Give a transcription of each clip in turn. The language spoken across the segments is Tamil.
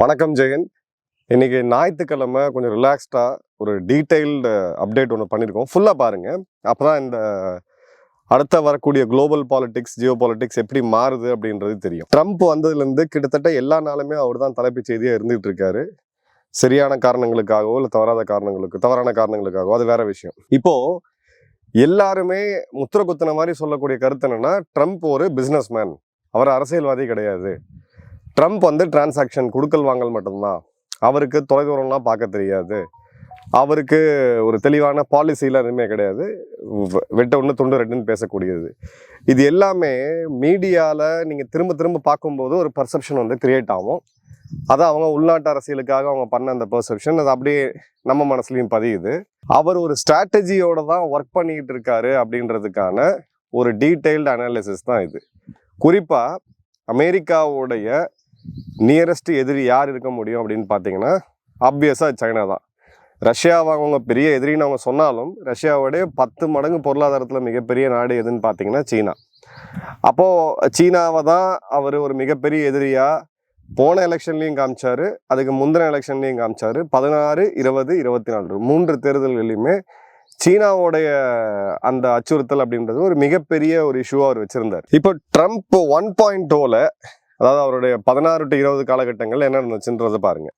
வணக்கம் ஜெயன். இன்னைக்கு ஞாயிற்றுக்கிழமை கொஞ்சம் ரிலாக்ஸ்டாக ஒரு டீட்டெயில்டு அப்டேட் ஒன்று பண்ணியிருக்கோம் ஃபுல்லாக பாருங்கள் அப்போ தான் இந்த அடுத்த வரக்கூடிய குளோபல் பாலிடிக்ஸ் ஜியோ பாலிடிக்ஸ் எப்படி மாறுது அப்படின்றது தெரியும். ட்ரம்ப் வந்ததுலேருந்து கிட்டத்தட்ட எல்லா நாளுமே அவர் தான் தலைப்புச் செய்தியாக இருந்துகிட்டு இருக்காரு. சரியான காரணங்களுக்காகவோ இல்லை தவறாத காரணங்களுக்கு தவறான காரணங்களுக்காகவோ அது வேற விஷயம். இப்போது எல்லாருமே முத்திர குத்தின மாதிரி சொல்லக்கூடிய கருத்து என்னன்னா ட்ரம்ப் ஒரு பிஸ்னஸ் மேன் அவர் அரசியல்வாதி கிடையாது. ட்ரம்ப் வந்து டிரான்சாக்ஷன் கொடுக்கல் வாங்கல் மட்டும்தான். அவருக்கு தொலைதூரம்லாம் பார்க்க தெரியாது. அவருக்கு ஒரு தெளிவான பாலிசிலாம் எதுவுமே கிடையாது. வெட்ட ஒன்று துண்டு ரெண்டுன்னு பேசக்கூடியது. இது எல்லாமே மீடியாவில் நீங்கள் திரும்ப திரும்ப பார்க்கும்போது ஒரு பர்செப்ஷன் வந்து கிரியேட் ஆகும். அது அவங்க உள்நாட்டு அரசியலுக்காக அவங்க பண்ண அந்த பர்செப்ஷன் அது அப்படியே நம்ம மனசுலையும் பதியுது. அவர் ஒரு ஸ்ட்ராட்டஜியோட தான் ஒர்க் பண்ணிக்கிட்டு இருக்காரு அப்படின்றதுக்கான ஒரு டீட்டெயில்டு அனாலிசிஸ் தான் இது. குறிப்பாக அமெரிக்காவுடைய நியரஸ்ட் எதிரி யார் இருக்க முடியும் அப்படின்னு பார்த்தீங்கன்னா ஆப்வியஸாக சைனா தான். ரஷ்யாவை அவங்க பெரிய எதிரின்னு அவங்க சொன்னாலும் ரஷ்யாவோடைய பத்து மடங்கு பொருளாதாரத்தில் மிகப்பெரிய நாடு எதுன்னு பார்த்தீங்கன்னா சீனா. அப்போது சீனாவை தான் அவர் ஒரு மிகப்பெரிய எதிரியாக போன எலெக்ஷன்லேயும் காமிச்சாரு அதுக்கு முந்தின எலெக்ஷன்லேயும் காமிச்சாரு. பதினாறு இருபது இருபத்தி நாலு மூன்று தேர்தல்களிலுமே சீனாவுடைய அந்த அச்சுறுத்தல் அப்படின்றது ஒரு மிகப்பெரிய ஒரு இஷ்யூவாக அவர் வச்சுருந்தார். இப்போ ட்ரம்ப் ஒன் பாயிண்ட் டோவில் அதாவது அவருடைய பதினாறு டு இருபது காலகட்டங்கள் என்ன நடந்துச்சுன்றதை பாருங்க.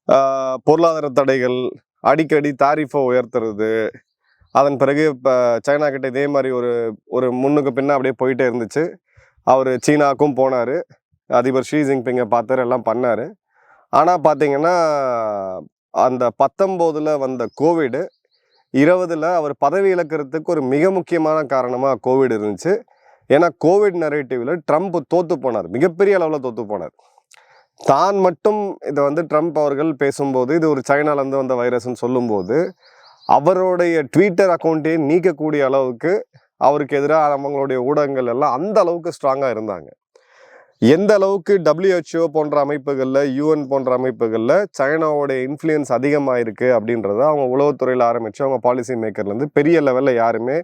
பொருளாதார தடைகள் அடிக்கடி தாரிஃபை உயர்த்துறது அதன் பிறகு இப்போ சைனா கிட்ட இதே மாதிரி ஒரு ஒரு முன்னுக்கு பின்னே அப்படியே போயிட்டே இருந்துச்சு. அவர் சீனாக்கும் போனார். அதிபர் ஷி ஜின்பிங்கை பார்த்தாரு எல்லாம் பண்ணார். ஆனால் பார்த்தீங்கன்னா அந்த பத்தொம்போதில் வந்த கோவிடு இருபதில் அவர் பதவி இழக்கிறதுக்கு ஒரு மிக முக்கியமான காரணமாக கோவிட் இருந்துச்சு. ஏன்னா கோவிட் நரேட்டிவில் ட்ரம்ப் தோத்து போனார். மிகப்பெரிய அளவில் தோத்து போனார். தான் மட்டும் இதை வந்து ட்ரம்ப் அவர்கள் பேசும்போது இது ஒரு சைனாலேருந்து வந்த வைரஸ்ன்னு சொல்லும்போது அவருடைய ட்விட்டர் அக்கௌண்ட்டையும் நீக்கக்கூடிய அளவுக்கு அவருக்கு எதிராக அவங்களுடைய ஊடகங்கள் எல்லாம் அந்த அளவுக்கு ஸ்ட்ராங்காக இருந்தாங்க. எந்த அளவுக்கு டபிள்யூஹெச்ஓ போன்ற அமைப்புகளில் யூஎன் போன்ற அமைப்புகளில் சைனாவோட இன்ஃப்ளூயன்ஸ் அதிகமாக இருக்குது அப்படின்றத அவங்க உளவுத்துறையில் ஆரம்பித்து அவங்க பாலிசி மேக்கர்லேருந்து பெரிய லெவலில் யாருமே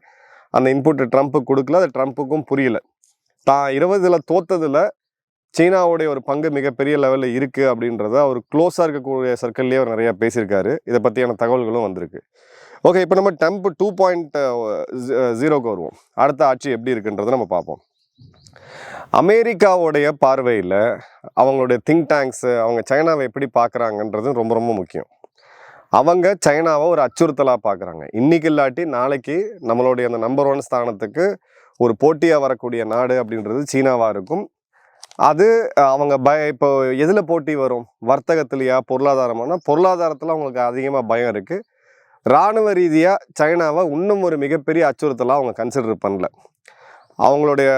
அந்த இன்புட் ட்ரம்ப்புக்கு கொடுக்கல. அது ட்ரம்ப்புக்கும் புரியல. தான் இருபதில் தோத்ததில் சீனாவுடைய ஒரு பங்கு மிகப்பெரிய லெவலில் இருக்குது அப்படின்றத அவர் க்ளோஸாக இருக்கக்கூடிய சர்க்கிள்லேயே அவர் நிறையா பேசியிருக்காரு. இதை பற்றியான தகவல்களும் வந்திருக்கு. ஓகே இப்போ நம்ம டெம்ப் டூ பாயிண்ட் ஜீரோக்கு வருவோம். அடுத்த ஆட்சி எப்படி இருக்குன்றதை நம்ம பார்ப்போம். அமெரிக்காவுடைய பார்வையில் அவங்களுடைய திங்க் டேங்க்ஸு அவங்க சைனாவை எப்படி பார்க்குறாங்கன்றது ரொம்ப ரொம்ப முக்கியம். அவங்க சைனாவை ஒரு அச்சுறுத்தலாக பார்க்குறாங்க இன்னைக்கு இல்லாட்டி நாளைக்கு நம்மளுடைய அந்த நம்பர் ஒன் ஸ்தானத்துக்கு ஒரு போட்டியாக வரக்கூடிய நாடு அப்படின்றது சீனாவாக இருக்கும். அது அவங்க பய இப்போ எதில் போட்டி வரும்? வர்த்தகத்திலையா பொருளாதாரமானா? பொருளாதாரத்தில் அவங்களுக்கு அதிகமாக பயம் இருக்குது இராணுவ ரீதியாக சைனாவை இன்னும் ஒரு மிகப்பெரிய அச்சுறுத்தலாக அவங்க கன்சிடர் பண்ணல. அவங்களுடைய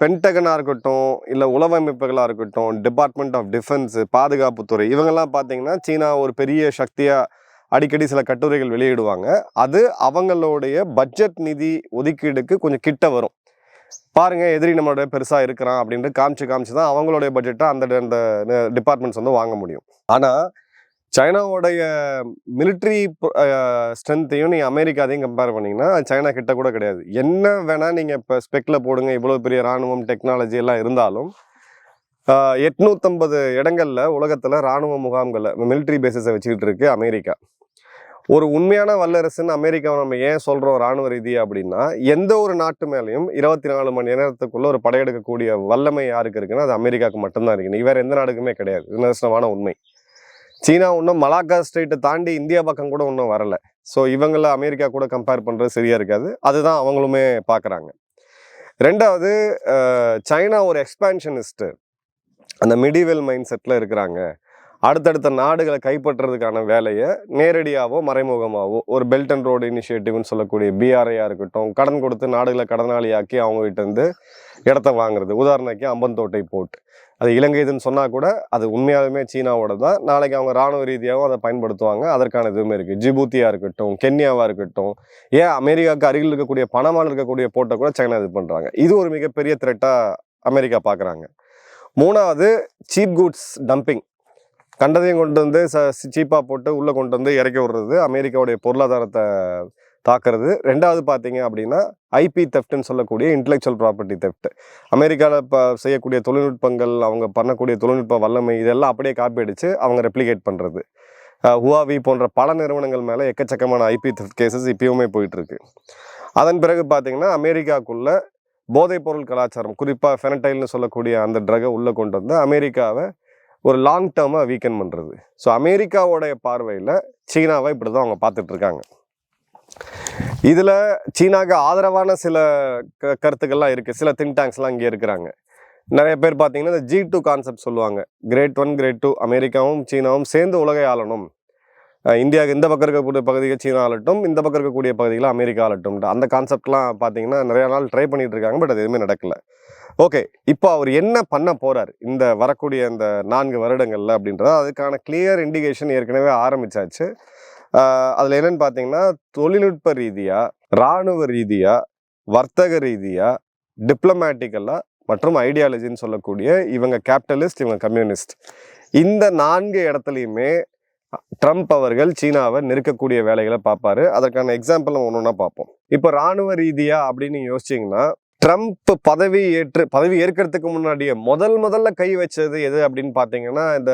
பென்டகனாக இருக்கட்டும் இல்லை உளவமைப்புகளாக இருக்கட்டும் டிபார்ட்மெண்ட் ஆஃப் டிஃபென்ஸு பாதுகாப்புத்துறை இவங்கெல்லாம் பார்த்தீங்கன்னா சீனா ஒரு பெரிய சக்தியாக அடிக்கடி சில கட்டுரைகள் வெளியிடுவாங்க. அது அவங்களுடைய பட்ஜெட் நிதி ஒதுக்கீடுக்கு கொஞ்சம் கிட்ட வரும். பாருங்கள் எதிரி நம்மளோட பெருசாக இருக்கிறான் அப்படின்ட்டு காமிச்சு காமிச்சு தான் அவங்களுடைய பட்ஜெட்டை அந்த அந்த டிபார்ட்மெண்ட்ஸ் வந்து வாங்க முடியும். ஆனால் சைனாவுடைய மிலிட்ரி ஸ்ட்ரென்த்தையும் நீங்கள் அமெரிக்காதையும் கம்பேர் பண்ணிங்கன்னா சைனா கிட்ட கூட கிடையாது. என்ன வேணால் நீங்கள் இப்போ ஸ்பெக்கில் போடுங்க இவ்வளோ பெரிய இராணுவம் டெக்னாலஜி எல்லாம் இருந்தாலும் எட்நூற்றம்பது இடங்களில் உலகத்தில் இராணுவ முகாம்களை மிலிட்ரி பேசஸை வச்சுக்கிட்டு இருக்கு அமெரிக்கா. ஒரு உண்மையான வல்லரசுன்னு அமெரிக்காவை நம்ம ஏன் சொல்கிறோம் இராணுவ ரீதியாக அப்படின்னா எந்த ஒரு நாட்டு மேலேயும் இருபத்தி நாலு மணி நேரத்துக்குள்ளே ஒரு படையெடுக்கக்கூடிய வல்லமை யாருக்கு இருக்குன்னா அது அமெரிக்காவுக்கு மட்டும்தான் இருக்கு வேறு எந்த நாடுக்குமே கிடையாது. இது நிதர்சனமான உண்மை. சீனா இன்னும் மலாக்கா ஸ்ட்ரெயிட்டை தாண்டி இந்தியா பக்கம் கூட இன்னும் வரல. ஸோ இவங்கள அமெரிக்கா கூட கம்பேர் பண்ணுறது சரியாக இருக்காது. அதுதான் அவங்களுமே பார்க்குறாங்க. ரெண்டாவது சைனா ஒரு எக்ஸ்பான்ஷனிஸ்ட்டு அந்த மிடிவெல் மைண்ட் செட்டில் இருக்கிறாங்க. அடுத்தடுத்த நாடுகளை கைப்பற்றுறதுக்கான வேலையை நேரடியாகவோ மறைமுகமாகவோ ஒரு பெல்ட் அண்ட் ரோடு இனிஷியேட்டிவ்னு சொல்லக்கூடிய பிஆர்ஐயாக இருக்கட்டும் கடன் கொடுத்து நாடுகளை கடனாளியாக்கி அவங்ககிட்ட இருந்து இடத்த வாங்குறது. உதாரணக்கு அம்பந்தோட்டை போர்ட் அது இலங்கை இதுன்னு சொன்னால் கூட அது உண்மையாலுமே சீனாவோட தான் நாளைக்கு அவங்க ராணுவ ரீதியாகவும் அதை பயன்படுத்துவாங்க. அதற்கான இதுவுமே இருக்குது ஜிபூத்தியாக இருக்கட்டும் கென்யாவாக இருக்கட்டும் ஏன் அமெரிக்காவுக்கு அருகில் இருக்கக்கூடிய பணமாக இருக்கக்கூடிய போட்டை கூட சைனா இது பண்ணுறாங்க இது ஒரு மிகப்பெரிய த்ரெட்டாக அமெரிக்கா பார்க்குறாங்க மூணாவது சீப் குட்ஸ் டம்பிங். கண்டதையும் கொண்டு வந்து ச சீப்பாக போட்டு உள்ளே கொண்டு வந்து இறக்கி விடுறது அமெரிக்காவுடைய பொருளாதாரத்தை தாக்குறது. ரெண்டாவது பார்த்தீங்க அப்படின்னா ஐபி தெஃப்ட்னு சொல்லக்கூடிய இன்டெலெக்சுவல் ப்ராப்பர்ட்டி தெஃப்ட் அமெரிக்காவில் இப்போ செய்யக்கூடிய தொழில்நுட்பங்கள் அவங்க பண்ணக்கூடிய தொழில்நுட்ப வல்லமை இதெல்லாம் அப்படியே காப்பி அடித்து அவங்க ரெப்ளிகேட் பண்ணுறது ஹுவாவி போன்ற பல நிறுவனங்கள் மேலே எக்கச்சக்கமான ஐபி தெஃப்ட் கேசஸ் இப்பயுமே போயிட்டுருக்கு. அதன் பிறகு பார்த்தீங்கன்னா அமெரிக்காவுக்குள்ளே போதைப்பொருள் கலாச்சாரம் குறிப்பாக ஃபெனடைல்னு சொல்லக்கூடிய அந்த ட்ரகை உள்ளே கொண்டு வந்து அமெரிக்காவை ஒரு லாங் டேர்மாக வீக்கன் பண்ணுறது ஸோ அமெரிக்காவோடைய பார்வையில் சீனாவை இப்படி தான் அவங்க பார்த்துட்ருக்காங்க இதில் சீனாவுக்கு ஆதரவான சில க கருத்துக்கள்லாம் இருக்குது சில திங்க் டேங்க்ஸ்லாம் இங்கே இருக்கிறாங்க. நிறைய பேர் பார்த்தீங்கன்னா இந்த ஜி டூ கான்செப்ட் சொல்லுவாங்க. கிரேட் ஒன் கிரேட் டூ அமெரிக்காவும் சீனாவும் சேர்ந்து உலகை ஆளணும். இந்தியாவுக்கு இந்த பக்கம் இருக்கக்கூடிய பகுதிகள் சீனா ஆளட்டும் இந்த பக்கம் இருக்கக்கூடிய பகுதிகளை அமெரிக்கா ஆளட்டும். அந்த கான்செப்ட்லாம் பார்த்தீங்கன்னா நிறைய நாள் ட்ரை பண்ணிட்டு இருக்காங்க பட் அது எதுவுமே நடக்கலை. ஓகே இப்போ அவர் என்ன பண்ண போகிறார் இந்த வரக்கூடிய இந்த நான்கு வருடங்களில் அப்படின்றத அதுக்கான கிளியர் இண்டிகேஷன் ஏற்கனவே ஆரம்பிச்சாச்சு. அதில் என்னன்னு பார்த்தீங்கன்னா தொழில்நுட்ப ரீதியாக இராணுவ ரீதியாக வர்த்தக ரீதியாக டிப்ளமேட்டிக்கலாக மற்றும் ஐடியாலஜின்னு சொல்லக்கூடிய இவங்க கேபிட்டலிஸ்ட் இவங்க கம்யூனிஸ்ட் இந்த நான்கு இடத்துலையுமே ட்ரம்ப் அவர்கள் சீனாவை நெருக்கக்கூடிய வேலைகளை பார்ப்பாரு. அதற்கான எக்ஸாம்பிள் ஒன்று ஒன்றா பார்ப்போம். இப்போ ராணுவ ரீதியா அப்படின்னு யோசிச்சிங்கன்னா யோசிச்சீங்கன்னா ட்ரம்ப் பதவி ஏற்று பதவி ஏற்கிறதுக்கு முன்னாடியே முதல் முதல்ல கை வச்சது எது அப்படின்னு பார்த்தீங்கன்னா இந்த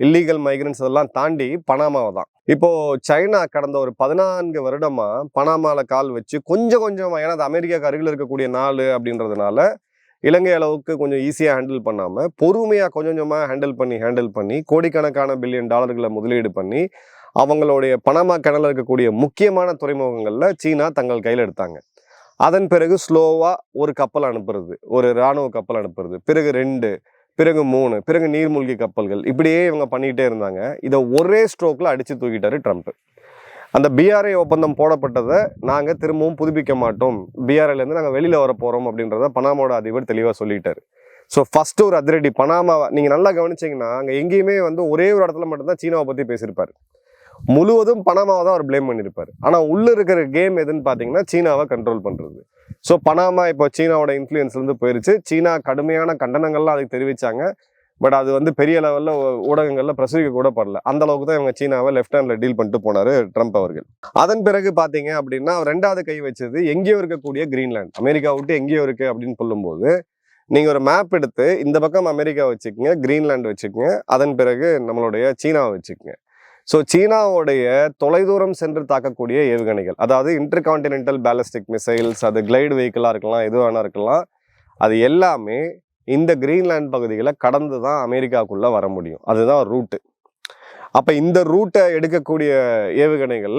இல்லீகல் மைக்ரன்ஸ் இதெல்லாம் தாண்டி பனாமாவை தான். இப்போ சைனா கடந்த ஒரு பதினான்கு வருடமா பனாமால கால் வச்சு கொஞ்சம் கொஞ்சம் ஏன்னா அது அமெரிக்காவுக்கு அருகில் இருக்கக்கூடிய நாள் அப்படின்றதுனால இலங்கை அளவுக்கு கொஞ்சம் ஈஸியாக ஹேண்டில் பண்ணாமல் பொறுமையாக கொஞ்சம் கொஞ்சமாக ஹேண்டில் பண்ணி ஹேண்டில் பண்ணி கோடிக்கணக்கான பில்லியன் டாலர்களை முதலீடு பண்ணி அவங்களுடைய பனாமா கிணல இருக்கக்கூடிய முக்கியமான துறைமுகங்களில் சீனா தங்கள் கையில் எடுத்தாங்க. அதன் பிறகு ஸ்லோவாக ஒரு கப்பல் அனுப்புறது ஒரு இராணுவ கப்பல் அனுப்புறது பிறகு ரெண்டு பிறகு மூணு பிறகு நீர்மூழ்கி கப்பல்கள். இப்படியே இவங்க பண்ணிக்கிட்டே இருந்தாங்க. இதை ஒரே ஸ்ட்ரோக்கில் அடித்து தூக்கிட்டாரு ட்ரம்ப். அந்த பிஆர்ஐ ஒப்பந்தம் போடப்பட்டதை நாங்கள் திரும்பவும் புதுப்பிக்க மாட்டோம். பிஆர்ஐலேருந்து நாங்கள் வெளியில் வர போகிறோம் அப்படின்றத பனாமாவோட அதிபர் தெளிவாக சொல்லிட்டாரு. ஸோ ஃபர்ஸ்ட் ஒரு அதிரடி. பனாமாவை நீங்கள் நல்லா கவனிச்சிங்கன்னா அங்கே எங்கேயுமே வந்து ஒரே ஒரு இடத்துல மட்டும்தான் சீனாவை பற்றி பேசியிருப்பார். முழுவதும் பனாமாவை தான் அவர் ப்ளேம் பண்ணியிருப்பார். ஆனால் உள்ளே இருக்கிற கேம் எதுன்னு பார்த்தீங்கன்னா சீனாவை கண்ட்ரோல் பண்ணுறது ஸோ பனாமா இப்போ சீனாவோட இன்ஃப்ளூயன்ஸ்லேருந்து போயிருச்சு. சீனா கடுமையான கண்டனங்கள்லாம் அதுக்கு தெரிவித்தாங்க பட் அது வந்து பெரிய லெவலில் ஊடகங்களில் பிரசுரிக்க கூட படல. அந்த அளவுக்கு தான் இவங்க சீனாவை லெஃப்ட் ஹேண்டில் டீல் பண்ணிட்டு போனார் ட்ரம்ப் அவர்கள். அதன் பிறகு பார்த்தீங்க அப்படின்னா ரெண்டாவது கை வச்சது எங்கேயோ இருக்கக்கூடிய கிரீன்லாந்து அமெரிக்கா விட்டு எங்கேயோ இருக்குது அப்படின்னு சொல்லும்போது நீங்கள் ஒரு மேப் எடுத்து இந்த பக்கம் அமெரிக்கா வச்சுக்கோங்க கிரீன்லாந்து வச்சுக்கோங்க. அதன் பிறகு நம்மளுடைய சீனாவை வச்சுக்கோங்க. ஸோ சீனாவுடைய தொலைதூரம் சென்று தாக்கக்கூடிய ஏவுகணைகள் அதாவது இன்டர்கான்டினென்டல் பேலஸ்டிக் மிசைல்ஸ் அது கிளைடு வெஹிக்கிளாக இருக்கலாம் எது வேணா இருக்கலாம் அது எல்லாமே இந்த கிரீன்லேண்ட் பகுதிகளை கடந்து தான் அமெரிக்காவுக்குள்ளே வர முடியும். அதுதான் ரூட்டு அப்போ இந்த ரூட்டை எடுக்கக்கூடிய ஏவுகணைகள்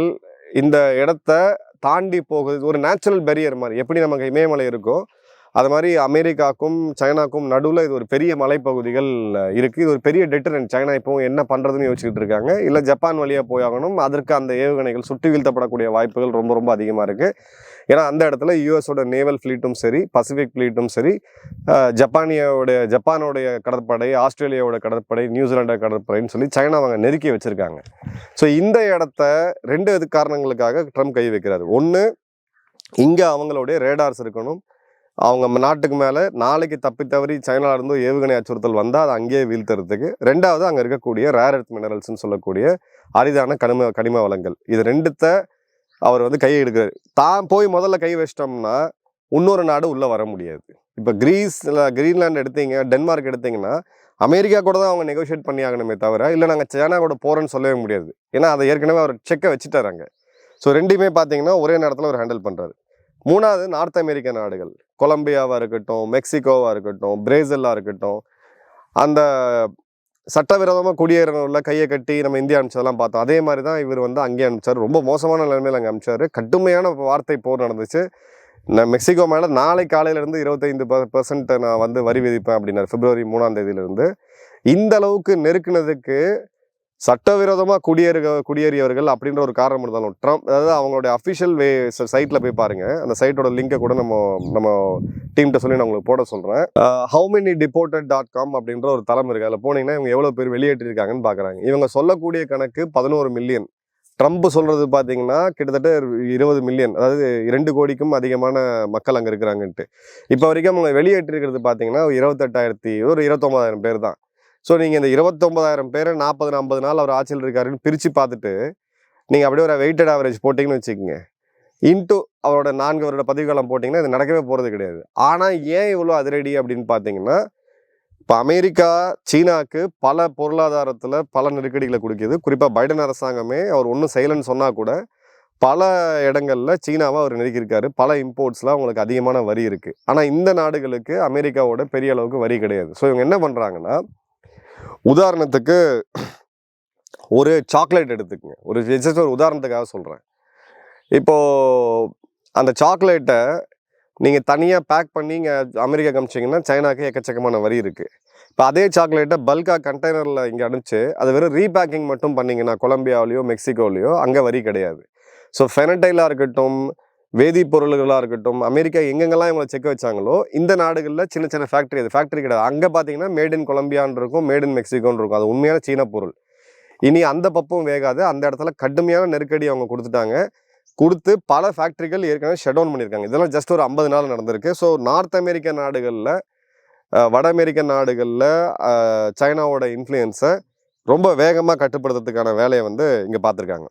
இந்த இடத்த தாண்டி போகுது ஒரு நேச்சுரல் பெரியர் மாதிரி. எப்படி நமக்கு இமயமலை இருக்கோ அது மாதிரி அமெரிக்காக்கும் சைனாக்கும் நடுவில் இது ஒரு பெரிய மலைப்பகுதிகள் இருக்குது இது ஒரு பெரிய டெட்டரன் சைனா இப்போ என்ன பண்ணுறதுன்னு யோசிச்சுட்டு இருக்காங்க. இல்லை ஜப்பான் வழியாக போயாகணும். அதற்கு அந்த ஏவுகணைகள் சுட்டு வீழ்த்தப்படக்கூடிய வாய்ப்புகள் ரொம்ப ரொம்ப அதிகமாக இருக்குது ஏன்னா அந்த இடத்துல யூஎஸோட நேவல் ஃப்ளீட்டும் சரி பசிபிக் ஃப்ளீட்டும் சரி ஜப்பானியோடைய ஜப்பானோடைய கடற்படை ஆஸ்திரேலியாவோட கடற்படை நியூசிலாண்டோட கடற்படைன்னு சொல்லி சைனா அவங்க நெருக்கி வச்சுருக்காங்க. ஸோ இந்த இடத்த ரெண்டு இது காரணங்களுக்காக ட்ரம்ப் கை வைக்கிறாரு? ஒன்று இங்கே அவங்களுடைய ரேடார்ஸ் இருக்கணும். அவங்க நாட்டுக்கு மேலே நாளைக்கு தப்பி தவறி சைனால இருந்து ஏவுகணை அச்சுறுத்தல் வந்தால் அதை அங்கேயே வீழ்த்துறதுக்கு ரெண்டாவது அங்கே இருக்கக்கூடிய ரேர் எர்த் மினரல்ஸ்னு சொல்லக்கூடிய அரிதான கனிம கனிம வளங்கள். இது ரெண்டுத்த அவர் வந்து கையை எடுக்கிறார் தான் போய் முதல்ல கை வச்சிட்டோம்னா இன்னொரு நாடு உள்ளே வர முடியாது. இப்போ கிரீஸில் கிரீன்லாண்ட் எடுத்தீங்க டென்மார்க் எடுத்தீங்கன்னா அமெரிக்கா கூட தான் அவங்க நெகோஷியேட் பண்ணி ஆகணுமே தவிர இல்லை நாங்கள் சைனா கூட போகிறோன்னு சொல்லவே முடியாது. ஏன்னா அதை ஏற்கனவே அவர் செக்கை வச்சுட்டாராங்க ஸோ ரெண்டுமே பார்த்தீங்கன்னா ஒரே நேரத்தில் அவர் ஹேண்டில் பண்ணுறாரு மூணாவது நார்த் அமெரிக்க நாடுகள். கொலம்பியாவாக இருக்கட்டும் மெக்சிகோவாக இருக்கட்டும் பிரேசிலாக இருக்கட்டும் அந்த சட்டவிரோதமாக குடியேறணும்ல கையை கட்டி நம்ம இந்தியா அனுப்பிச்சதெல்லாம் பார்த்தோம். அதே மாதிரி தான் இவர் வந்து அங்கே அனுப்பிச்சார். ரொம்ப மோசமான நிலைமையில் அங்கே அனுப்பிச்சாரு. கடுமையான வார்த்தை போர் நடந்துச்சு. நான் மெக்சிகோ மேலே நாளை காலையிலேருந்து இருபத்தைந்து பர்சன்ட் நான் வந்து வரி விதிப்பேன் அப்படின்னாரு. பிப்ரவரி மூணாம் தேதியிலேருந்து. இந்த அளவுக்கு நெருக்குனதுக்கு சட்டவிரோதமாக குடியேறு குடியேறியவர்கள் அப்படின்ற ஒரு காரணம் இருந்தாலும் ட்ரம்ப் அதாவது அவங்களுடைய அஃபிஷியல் வே சைட்டில் போய் பாருங்கள் அந்த சைட்டோட லிங்கை கூட நம்ம நம்ம டீம்கிட்ட சொல்லி நான் உங்களுக்கு போட சொல்கிறேன் how many deported dot com அப்படின்ற ஒரு தளம் இருக்குது அதில் போனீங்கன்னா இவங்க எவ்வளோ பேர் வெளியேற்றிருக்காங்கன்னு பார்க்குறாங்க இவங்க சொல்லக்கூடிய கணக்கு பதினோரு மில்லியன் ட்ரம்ப் சொல்கிறது பார்த்தீங்கன்னா கிட்டத்தட்ட இருபது மில்லியன் அதாவது இரண்டு கோடிக்கும் அதிகமான மக்கள் அங்கே இருக்கிறாங்கன்ட்டு. இப்போ வரைக்கும் அவங்க வெளியேற்றிருக்கிறது பார்த்தீங்கன்னா இருபத்தெட்டாயிரத்தி ஒரு இருபத்தொம்பதாயிரம் பேர் தான். ஸோ நீங்கள் இந்த இருபத்தொம்பதாயிரம் பேர் நாற்பது ஐம்பது நாள் அவர் ஆட்சியில் இருக்காருன்னு பிரித்து பார்த்துட்டு நீங்கள் அப்படியே ஒரு வெயிட்டட் ஆவரேஜ் போட்டிங்கன்னு வச்சுக்கோங்க. இன்ட்டு அவரோட நான்கு வருட பதவிக்காலம் போட்டிங்கன்னா இது நடக்கவே போகிறது கிடையாது. ஆனால் ஏன் இவ்வளோ அதிரடி அப்படின்னு பார்த்தீங்கன்னா இப்போ அமெரிக்கா சீனாக்கு பல பொருளாதாரத்தில் பல நெருக்கடிகளை கொடுக்குது. குறிப்பாக பைடன் அரசாங்கமே அவர் ஒன்றும் செய்யலைன்னு சொன்னால் கூட பல இடங்களில் சீனாவை அவர் நெருக்கியிருக்காரு. பல இம்போர்ட்ஸில் அவங்களுக்கு அதிகமான வரி இருக்குது ஆனால் இந்த நாடுகளுக்கு அமெரிக்காவோட பெரிய அளவுக்கு வரி கிடையாது. ஸோ இவங்க என்ன பண்ணுறாங்கன்னா உதாரணத்துக்கு ஒரு சாக்லேட் எடுத்துக்கங்க. ஒரு ஜஸ்ட் ஒரு உதாரணத்துக்காக சொல்கிறேன் இப்போது அந்த சாக்லேட்டை நீங்கள் தனியாக பேக் பண்ணி இங்கே அமெரிக்கா காமிச்சிங்கன்னா சைனாக்கு எக்கச்சக்கமான வரி இருக்குது இப்போ அதே சாக்லேட்டை பல்காக கண்டெய்னரில் இங்கே அனுப்பிச்சு அது வெறும் ரீபேக்கிங் மட்டும் பண்ணிங்கன்னா கொலம்பியாவிலையோ மெக்சிகோலையோ அங்கே வரி கிடையாது. ஸோ ஃபெனடைலாக இருக்கட்டும் வேதிப்பொருள்களாக இருக்கட்டும் அமெரிக்கா எங்கெங்கெல்லாம் இவங்களை செக் வச்சாங்களோ இந்த நாடுகளில் சின்ன சின்ன ஃபேக்ட்ரி அது ஃபேக்ட்ரி கிடையாது. அங்கே பார்த்தீங்கன்னா மேட் இன் கொலம்பியான்னு இருக்கும் மேட் இன் மெக்சிகோன்னு இருக்கும். அது உண்மையான சீன பொருள். இனி அந்த பப்பும் வேகாது. அந்த இடத்துல கடுமையான நெருக்கடி அவங்க கொடுத்துட்டாங்க. கொடுத்து பல ஃபேக்ட்ரிகள் ஏற்கனவே ஷட் டவுன் பண்ணியிருக்காங்க. இதெல்லாம் ஜஸ்ட் ஒரு ஐம்பது நாள் நடந்திருக்கு. ஸோ நார்த் அமெரிக்க நாடுகளில் வட அமெரிக்க நாடுகளில் சைனாவோட இன்ஃப்ளூயன்ஸை ரொம்ப வேகமாக கட்டுப்படுத்துறதுக்கான வேலையை வந்து இங்கே பார்த்துருக்காங்க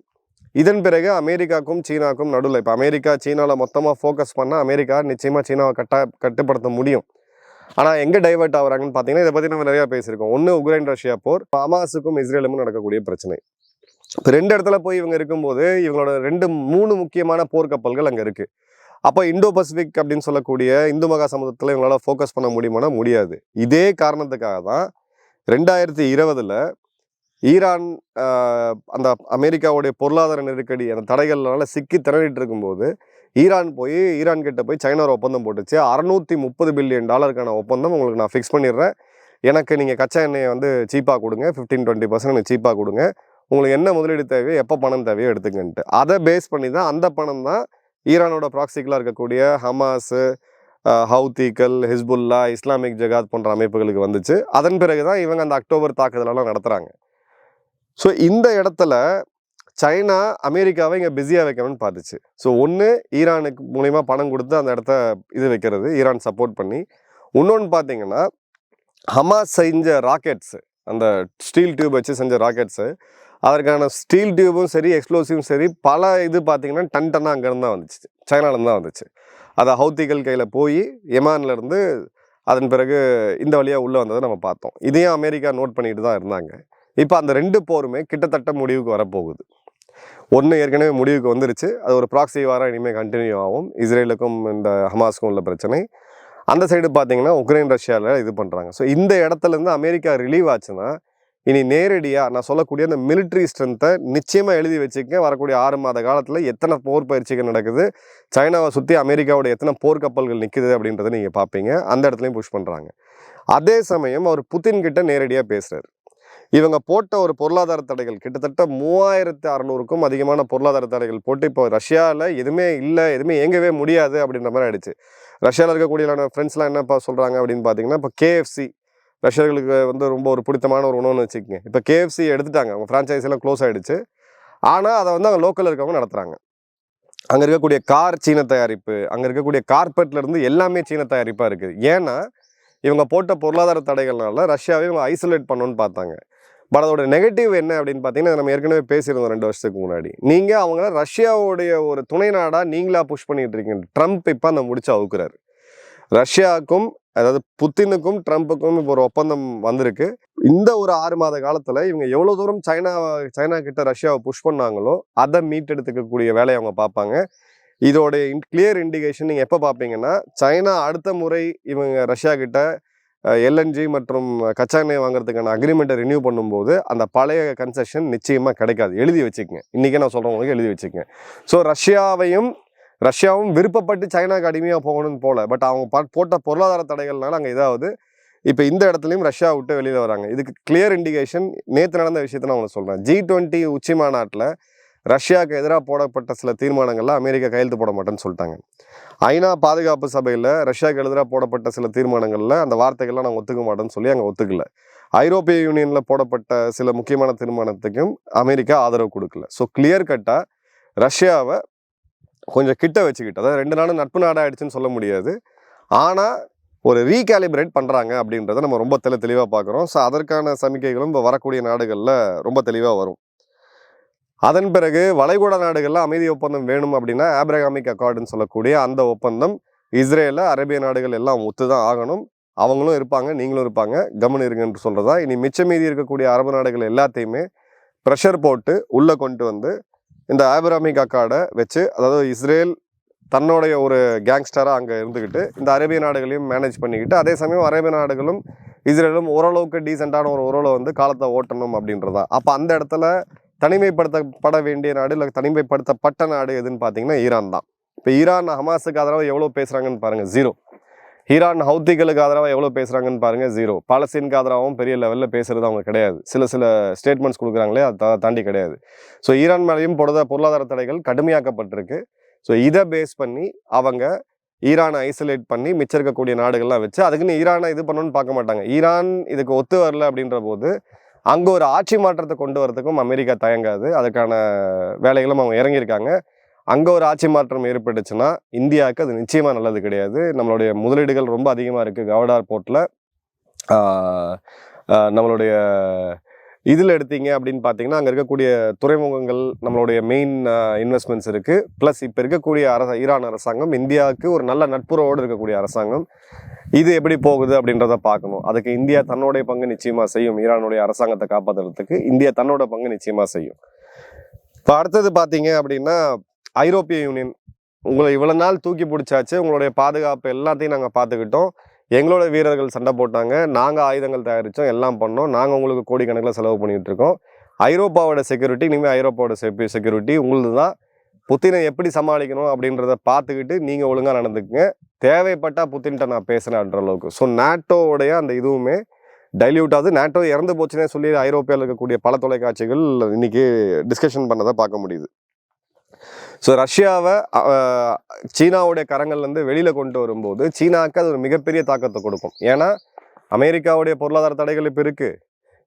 இதன் பிறகு அமெரிக்காக்கும் சீனாக்கும் நடுவில் இப்போ அமெரிக்கா சீனாவில் மொத்தமாக ஃபோக்கஸ் பண்ணால் அமெரிக்கா நிச்சயமாக சீனாவை கட்ட கட்டுப்படுத்த முடியும். ஆனால் எங்கே டைவர்ட் ஆகுறாங்கன்னு பார்த்தீங்கன்னா இதை பற்றி நம்ம நிறையா பேசியிருக்கோம். ஒன்று உக்ரைன் ரஷ்யா போர் ஹமாஸுக்கும் இஸ்ரேலுக்கும் நடக்கக்கூடிய பிரச்சனை. இப்போ ரெண்டு இடத்துல போய் இவங்க இருக்கும்போது இவங்களோட ரெண்டு மூணு முக்கியமான போர்க்கப்பல்கள் அங்கே இருக்குது அப்போ இந்தோ பசிபிக் அப்படின்னு சொல்லக்கூடிய இந்து மகா சமுதிரத்தில் இவங்களால ஃபோக்கஸ் பண்ண முடியுமானா முடியாது. இதே காரணத்துக்காக தான் ரெண்டாயிரத்தி இருபதில் ஈரான் அந்த அமெரிக்காவுடைய பொருளாதார நெருக்கடி அந்த தடைகள்னால சிக்கி திணறிட்டு இருக்கும்போது ஈரான் போய் ஈரான் கிட்ட போய் சைனா ஒரு ஒப்பந்தம் போட்டுச்சு. அறநூற்றி முப்பது பில்லியன் டாலருக்கான ஒப்பந்தம் உங்களுக்கு நான் ஃபிக்ஸ் பண்ணிடுறேன். எனக்கு நீங்கள் கச்சா எண்ணெயை வந்து சீப்பாக கொடுங்க. ஃபிஃப்டீன் டுவெண்ட்டி பர்சன்ட் எனக்கு சீப்பாக கொடுங்க. உங்களுக்கு என்ன முதலீடு தேவையோ எப்போ பணம் தேவையோ எடுத்துக்கன்ட்டு. அதை பேஸ் பண்ணி தான் அந்த பணம் தான் ஈரானோட ப்ராக்சிக்கலாக இருக்கக்கூடிய ஹமாஸு ஹவுதீக்கல் ஹிஸ்புல்லா இஸ்லாமிக் ஜகாத் போன்ற அமைப்புகளுக்கு வந்துச்சு. அதன் பிறகு தான் இவங்க அந்த அக்டோபர் தாக்குதலெல்லாம் நடத்துகிறாங்க ஸோ இந்த இடத்துல சைனா அமெரிக்காவை இங்கே பிஸியாக வைக்கணும்னு பார்த்துச்சு ஸோ ஒன்று ஈரானுக்கு மூலயமா பணம் கொடுத்து அந்த இடத்த இது வைக்கிறது ஈரான் சப்போர்ட் பண்ணி. இன்னொன்று பார்த்தீங்கன்னா ஹமாஸ் செஞ்ச ராக்கெட்ஸு அந்த ஸ்டீல் டியூப் வச்சு செஞ்ச ராக்கெட்ஸு அதற்கான ஸ்டீல் டியூபும் சரி எக்ஸ்ப்ளோசிவும் சரி பல இது பார்த்தீங்கன்னா டன் டன்னாக அங்கேருந்து தான் வந்துச்சு. சைனாலேருந்து தான் வந்துச்சு. அதை ஹவுத்திகள் கையில் போய் இருந்து அதன் பிறகு இந்த வழியாக உள்ளே வந்ததை நம்ம பார்த்தோம். இதையும் அமெரிக்கா நோட் பண்ணிட்டு தான் இருந்தாங்க. இப்போ அந்த ரெண்டு போருமே கிட்டத்தட்ட முடிவுக்கு வரப்போகுது. ஒன்று ஏற்கனவே முடிவுக்கு வந்துருச்சு. அது ஒரு ப்ராக்சி வாரம் இனிமேல் கண்டினியூ ஆகும். இஸ்ரேலுக்கும் இந்த ஹமாஸ்க்கும் உள்ள பிரச்சனை. அந்த சைடு பார்த்தீங்கன்னா உக்ரைன் ரஷ்யாவில் இது பண்ணுறாங்க ஸோ இந்த இடத்துலேருந்து அமெரிக்கா ரிலீவ் ஆச்சுன்னா இனி நேரடியாக நான் சொல்லக்கூடிய அந்த மிலிட்ரி ஸ்ட்ரென்த்தை நிச்சயமாக எழுதி வச்சுக்க வரக்கூடிய ஆறு மாத காலத்தில் எத்தனை போர் பயிற்சிகள் நடக்குது சைனாவை சுற்றி அமெரிக்காவோட எத்தனை போர்க்கப்பல்கள் நிற்குது அப்படின்றத நீங்கள் பார்ப்பீங்க அந்த இடத்துலையும் புஷ் பண்ணுறாங்க அதே சமயம் அவர் புத்தின்கிட்ட நேரடியாக பேசுகிறார் இவங்க போட்ட ஒரு பொருளாதார தடைகள் கிட்டத்தட்ட மூவாயிரத்து அறநூறுக்கும் அதிகமான பொருளாதார தடைகள் போட்டு இப்போ ரஷ்யாவில் எதுவுமே இல்லை எதுவுமே இயங்கவே முடியாது அப்படின்ற மாதிரி ஆயிடுச்சு. ரஷ்யாவில் இருக்கக்கூடிய ஃப்ரெண்ட்ஸ்லாம் என்னப்பா சொல்கிறாங்க அப்படின்னு பார்த்தீங்கன்னா இப்போ கேஎஃப்சி ரஷ்யர்களுக்கு வந்து ரொம்ப ஒரு பிடித்தமான ஒரு உணவுன்னு வச்சுக்கோங்க. இப்போ கேஎஃப்சி எடுத்துட்டாங்க. அவங்க ஃப்ரான்ச்சைஸிலாம் க்ளோஸ் ஆகிடுச்சு ஆனால் அதை வந்து அங்கே லோக்கலில் இருக்கவங்க நடத்துகிறாங்க அங்கே இருக்கக்கூடிய கார் சீன தயாரிப்பு அங்கே இருக்கக்கூடிய கார்பெட்லேருந்து எல்லாமே சீன தயாரிப்பாக இருக்குது ஏன்னா இவங்க போட்ட பொருளாதார தடைகள்னால ரஷ்யாவை இவங்க ஐசோலேட் பண்ணணும்னு பார்த்தாங்க. பட் அதோட நெகட்டிவ் என்ன அப்படின்னு பார்த்தீங்கன்னா நம்ம ஏற்கனவே பேசியிருந்தோம் ரெண்டு வருஷத்துக்கு முன்னாடி. நீங்கள் அவங்கள ரஷ்யாவுடைய ஒரு துணை நாடாக நீங்களாக புஷ் பண்ணிட்டு இருக்கீங்க. ட்ரம்ப் இப்போ அந்த முடிச்சு அவுக்குறாரு. ரஷ்யாவுக்கும் அதாவது புத்தினுக்கும் ட்ரம்ப்புக்கும் இப்போ ஒரு ஒப்பந்தம் வந்திருக்கு. இந்த ஒரு ஆறு மாத காலத்தில் இவங்க எவ்வளோ தூரம் சைனா சைனா கிட்ட ரஷ்யாவை புஷ் பண்ணாங்களோ அதை மீட்டெடுத்துக்கக்கூடிய வேலையை அவங்க பார்ப்பாங்க. இதோட கிளியர் இண்டிகேஷன் நீங்கள் எப்போ பார்ப்பீங்கன்னா சைனா அடுத்த முறை இவங்க ரஷ்யா கிட்ட எல்என்ஜி மற்றும் கச்சா எண்ணெய் வாங்குறதுக்கான அக்ரிமெண்ட்டை ரினியூ பண்ணும்போது அந்த பழைய கன்செஷன் நிச்சயமாக கிடைக்காது. எழுதி வச்சுக்கங்க. இன்றைக்கே நான் சொல்கிறவங்களுக்கு எழுதி வச்சுக்கங்க. ஸோ ரஷ்யாவையும் ரஷ்யாவும் விருப்பப்பட்டு சைனாக்கு அடிமையாக போகணும்னு போல பட் அவங்க போட்ட பொருளாதார தடைகள்னால அங்கே இதாவது இப்போ இந்த இடத்துலையும் ரஷ்யா விட்டு வெளியில் வராங்க. இதுக்கு கிளியர் இண்டிகேஷன் நேற்று நடந்த விஷயத்தை நான் உங்களுக்கு சொல்கிறேன் ஜி டுவெண்ட்டி உச்சி மாநாட்டில் ரஷ்யாவுக்கு எதிராக போடப்பட்ட சில தீர்மானங்கள்லாம் அமெரிக்கா கையெழுத்து போட மாட்டேன்னு சொல்லிட்டாங்க. ஐநா பாதுகாப்பு சபையில் ரஷ்யாவுக்கு எதிராக போடப்பட்ட சில தீர்மானங்களில் அந்த வார்த்தைகள்லாம் நாங்கள் ஒத்துக்க மாட்டேன்னு சொல்லி அங்கே ஒத்துக்கல. ஐரோப்பிய யூனியனில் போடப்பட்ட சில முக்கியமான தீர்மானத்துக்கும் அமெரிக்கா ஆதரவு கொடுக்கல. ஸோ கிளியர் கட்டாக ரஷ்யாவை கொஞ்சம் கிட்ட வச்சுக்கிட்டு அதாவது ரெண்டு நாளும் நட்பு நாடாகிடுச்சுன்னு சொல்ல முடியாது. ஆனால் ஒரு ரீகாலிபிரேட் பண்ணுறாங்க அப்படின்றத நம்ம ரொம்ப தெளி தெளிவாக பார்க்குறோம் ஸோ அதற்கான சமிக்கைகளும் இப்போ வரக்கூடிய நாடுகளில் ரொம்ப தெளிவாக வரும். அதன் பிறகு வளைகுடா நாடுகளில் அமைதி ஒப்பந்தம் வேணும் அப்படின்னா ஆப்ரகாமிக் அக்கார்டுன்னு சொல்லக்கூடிய அந்த ஒப்பந்தம் இஸ்ரேலில் அரேபிய நாடுகள் எல்லாம் ஒத்து தான் ஆகணும். அவங்களும் இருப்பாங்க நீங்களும் இருப்பாங்க. கவனம் இருங்கன்னு சொல்கிறதா இனி மிச்ச மீதி இருக்கக்கூடிய அரபு நாடுகள் எல்லாத்தையுமே ப்ரெஷர் போட்டு உள்ளே கொண்டு வந்து இந்த ஆப்ரகாமிக் அக்கார்டை வச்சு அதாவது இஸ்ரேல் தன்னுடைய ஒரு கேங்ஸ்டராக அங்கே இருந்துக்கிட்டு இந்த அரேபிய நாடுகளையும் மேனேஜ் பண்ணிக்கிட்டு அதே சமயம் அரேபிய நாடுகளும் இஸ்ரேலும் ஓரளவுக்கு டீசெண்டான ஒரு உறவில் வந்து காலத்தை ஓட்டணும் அப்படின்றதா. அப்போ அந்த இடத்துல தனிமைப்படுத்தப்பட வேண்டிய நாடு இல்லை தனிமைப்படுத்தப்பட்ட நாடு எதுன்னு பார்த்தீங்கன்னா ஈரான் தான். இப்போ ஈரான் ஹமாஸுக்கு ஆதரவாக எவ்வளோ பேசுகிறாங்கன்னு பாருங்கள் ஜீரோ ஈரான் ஹவுத்திகளுக்கு ஆதரவாக எவ்வளோ பேசுகிறாங்கன்னு பாருங்கள் ஜீரோ பாலஸ்தீனுக்கு ஆதரவாகவும் பெரிய லெவலில் பேசுகிறது அவங்க கிடையாது. சில சில ஸ்டேட்மெண்ட்ஸ் கொடுக்குறாங்களே அதை தாண்டி கிடையாது. ஸோ ஈரான் மேலேயும் பொருத பொருளாதார தடைகள் கடுமையாக்கப்பட்டிருக்கு. ஸோ இதை பேஸ் பண்ணி அவங்க ஈரானை ஐசோலேட் பண்ணி மிச்சம் இருக்கக்கூடிய நாடுகள்லாம் வச்சு அதுக்குன்னு ஈரானை இது பண்ணணும்னு பார்க்க மாட்டாங்க. ஈரான் இதுக்கு ஒத்து வரல அப்படின்ற போது அங்கே ஒரு ஆட்சி மாற்றத்தை கொண்டு வரதுக்கும் அமெரிக்கா தயங்காது. அதுக்கான வேலைகளும் அவங்க இறங்கியிருக்காங்க. அங்கே ஒரு ஆட்சி மாற்றம் ஏற்பட்டுச்சுன்னா இந்தியாவுக்கு அது நிச்சயமாக நல்லது கிடையாது. நம்மளுடைய முதலீடுகள் ரொம்ப அதிகமாக இருக்குது கவடார் போர்ட்டில் நம்மளுடைய இதில் எடுத்தீங்க அப்படின்னு பார்த்தீங்கன்னா அங்கே இருக்கக்கூடிய துறைமுகங்கள் நம்மளுடைய மெயின் இன்வெஸ்ட்மெண்ட்ஸ் இருக்குது ப்ளஸ் இப்போ இருக்கக்கூடிய அரச ஈரான் அரசாங்கம் இந்தியாவுக்கு ஒரு நல்ல நட்புறவோடு இருக்கக்கூடிய அரசாங்கம். இது எப்படி போகுது அப்படின்றத பார்க்கணும். அதுக்கு இந்தியா தன்னுடைய பங்கு நிச்சயமாக செய்யும். ஈரானுடைய அரசாங்கத்தை காப்பாற்றுறதுக்கு இந்தியா தன்னோட பங்கு நிச்சயமாக செய்யும். இப்போ அடுத்தது பார்த்தீங்க அப்படின்னா ஐரோப்பிய யூனியன். உங்களை இவ்வளோ நாள் தூக்கி பிடிச்சாச்சு. உங்களுடைய பாதுகாப்பு எல்லாத்தையும் நாங்கள் பார்த்துக்கிட்டோம். எங்களோட வீரர்கள் சண்டை போட்டாங்க. நாங்கள் ஆயுதங்கள் தயாரித்தோம் எல்லாம் பண்ணோம். நாங்கள் உங்களுக்கு கோடிக்கணக்கில் செலவு பண்ணிகிட்டு இருக்கோம் ஐரோப்பாவோட செக்யூரிட்டி இனிமேல் ஐரோப்பாவோட செக்யூ செக்யூரிட்டி உங்களது தான் புத்தினை எப்படி சமாளிக்கணும் அப்படின்றத பார்த்துக்கிட்டு நீங்கள் ஒழுங்காக நடந்துக்குங்க. தேவைப்பட்டால் புத்தின்ட்ட நான் பேசுகிறேன்ற அளவுக்கு. ஸோ நாட்டோடைய அந்த இதுவுமே டைல்யூட் ஆகுது. நாட்டோ இறந்து போச்சுன்னே சொல்லி ஐரோப்பியாவில் இருக்கக்கூடிய பல தொலைக்காட்சிகள் இன்றைக்கி டிஸ்கஷன் பண்ணதை பார்க்க முடியுது. ஸோ ரஷ்யாவை சீனாவுடைய கரங்கள்லேருந்து வெளியில் கொண்டு வரும்போது சீனாவுக்கு அது ஒரு மிகப்பெரிய தாக்கத்தை கொடுக்கும். ஏன்னா அமெரிக்காவுடைய பொருளாதார தடைகள் இப்போ இருக்குது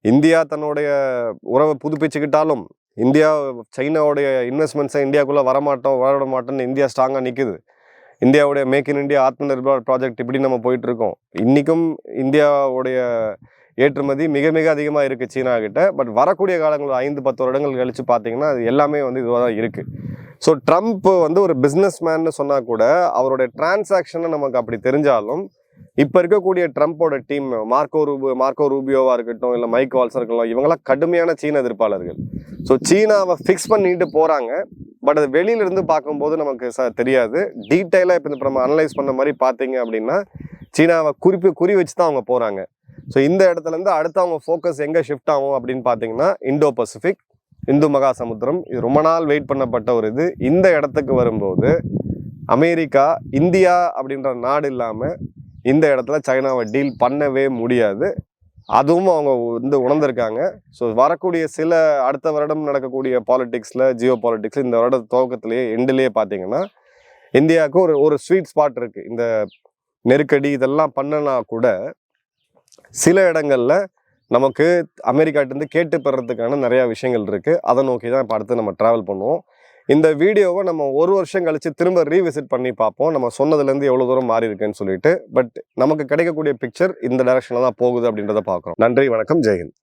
இந்தியா தன்னுடைய உறவை புதுப்பிச்சுக்கிட்டாலும் இந்தியா சைனாவுடைய இன்வெஸ்ட்மெண்ட்ஸை இந்தியாவுக்குள்ளே வரமாட்டோம் வர மாட்டோம்னு இந்தியா ஸ்ட்ராங்காக நிற்குது இந்தியாவுடைய மேக் இன் இந்தியா ஆத்ம நிர்பர் ப்ராஜெக்ட் இப்படி நம்ம போயிட்டுருக்கோம். இன்றைக்கும் இந்தியாவுடைய ஏற்றுமதி மிக மிக அதிகமாக இருக்குது சீனா கிட்ட. பட் வரக்கூடிய காலங்களில் ஐந்து பத்து வருடங்கள் கழித்து பார்த்தீங்கன்னா அது எல்லாமே வந்து இதுவாக தான் இருக்குது ஸோ ட்ரம்ப் வந்து ஒரு பிஸ்னஸ் மேன்னு சொன்னால் கூட அவருடைய டிரான்சாக்ஷனை நமக்கு அப்படி தெரிஞ்சாலும் இப்போ இருக்கக்கூடிய ட்ரம்ப்போட டீம் மார்க்கோ ரூபோ மார்க்கோ ரூபியோவாக இருக்கட்டும் இல்லை மைக் வால்ஸாக இருக்கட்டும் இவங்கெல்லாம் கடுமையான சீன எதிர்ப்பாளர்கள். ஸோ சீனாவை ஃபிக்ஸ் பண்ணிட்டு போகிறாங்க பட் அது வெளியில இருந்து பார்க்கும்போது நமக்கு ச தெரியாது. டீட்டெயிலாக இப்போ நம்ம அனலைஸ் பண்ண மாதிரி பார்த்தீங்க அப்படின்னா சீனாவை குறிப்பு குறி வச்சு தான் அவங்க போகிறாங்க ஸோ இந்த இடத்துல இருந்து அடுத்து அவங்க ஃபோக்கஸ் எங்கே ஷிஃப்ட் ஆகும் அப்படின்னு பார்த்தீங்கன்னா இண்டோ பசிபிக் இந்து மகா சமுத்திரம் இது ரொம்ப நாள் வெயிட் பண்ணப்பட்ட ஒரு இது. இந்த இடத்துக்கு வரும்போது அமெரிக்கா இந்தியா அப்படின்ற நாடு இல்லாமல் இந்த இடத்துல சைனாவை டீல் பண்ணவே முடியாது. அதுவும் அவங்க வந்து உணர்ந்திருக்காங்க. ஸோ வரக்கூடிய சில அடுத்த வருடம் நடக்கக்கூடிய பாலிடிக்ஸில் ஜியோ பாலிடிக்ஸில் இந்த வருட துவக்கத்திலேயே எண்டிலேயே பார்த்தீங்கன்னா இந்தியாவுக்கு ஒரு ஒரு ஸ்வீட் ஸ்பாட் இருக்குது இந்த நெருக்கடி இதெல்லாம் பண்ணனா கூட சில இடங்களில் நமக்கு அமெரிக்காட்டிருந்து கேட்டு பெறத்துக்கான நிறையா விஷயங்கள் இருக்குது அதை நோக்கி தான் இப்போ அடுத்து நம்ம ட்ராவல் பண்ணுவோம். இந்த வீடியோவை நம்ம ஒரு வருஷம் கழித்து திரும்ப ரீவிசிட் பண்ணி பார்ப்போம். நம்ம சொன்னதுலேருந்து எவ்வளோ தூரம் மாறி இருக்குன்னு சொல்லிட்டு. பட் நமக்கு கிடைக்கக்கூடிய பிக்சர் இந்த டைரக்ஷனில் தான் போகுது அப்படின்றத பார்க்குறோம். நன்றி வணக்கம் ஜெயஹிந்த்